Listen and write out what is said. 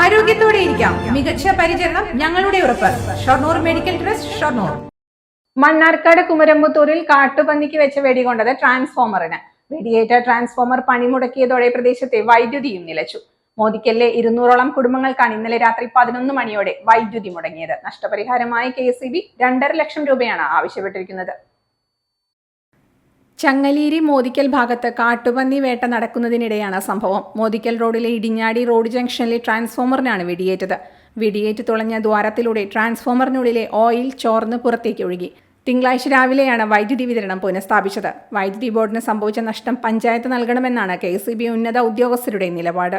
ആരോഗ്യത്തോടെ ഇരിക്കാം. മികച്ച പരിചരണം ഞങ്ങളുടെ ഉറപ്പ്. Shoranur medical trust Shoranur. Mannarkkad കുമരമ്പത്തൂരിൽ കാട്ടുപന്നിക്ക് വെച്ച് വെടികൊണ്ടത് ട്രാൻസ്ഫോമറിന്. വെടിയേറ്റ ട്രാൻസ്ഫോമർ പണിമുടക്കിയതോടെ പ്രദേശത്തെ വൈദ്യുതിയും നിലച്ചു. മോദിക്കല്ലെ ഇരുന്നൂറോളം കുടുംബങ്ങൾക്കാണ് ഇന്നലെ രാത്രി പതിനൊന്ന് മണിയോടെ വൈദ്യുതി മുടങ്ങിയത്. നഷ്ടപരിഹാരമായി കെ എസ് രണ്ടര ലക്ഷം രൂപയാണ് ആവശ്യപ്പെട്ടിരിക്കുന്നത്. ചങ്ങലേരി മോദിക്കൽ ഭാഗത്ത് കാട്ടുപന്നി വേട്ട നടക്കുന്നതിനിടെയാണ് സംഭവം. മോദിക്കൽ റോഡിലെ ഇടിഞ്ഞാടി റോഡ് ജംഗ്ഷനിലെ ട്രാൻസ്ഫോമറിനാണ് വെടിയേറ്റത്. വെടിയേറ്റ് തുളഞ്ഞ ദ്വാരത്തിലൂടെ ട്രാൻസ്ഫോമറിനുള്ളിലെ ഓയിൽ ചോർന്ന് പുറത്തേക്ക് ഒഴുകി. തിങ്കളാഴ്ച രാവിലെയാണ് വൈദ്യുതി വിതരണം പുനഃസ്ഥാപിച്ചത്. വൈദ്യുതി ബോർഡിന് സംഭവിച്ച നഷ്ടം പഞ്ചായത്ത് നൽകണമെന്നാണ് കെ ഉന്നത ഉദ്യോഗസ്ഥരുടെ നിലപാട്.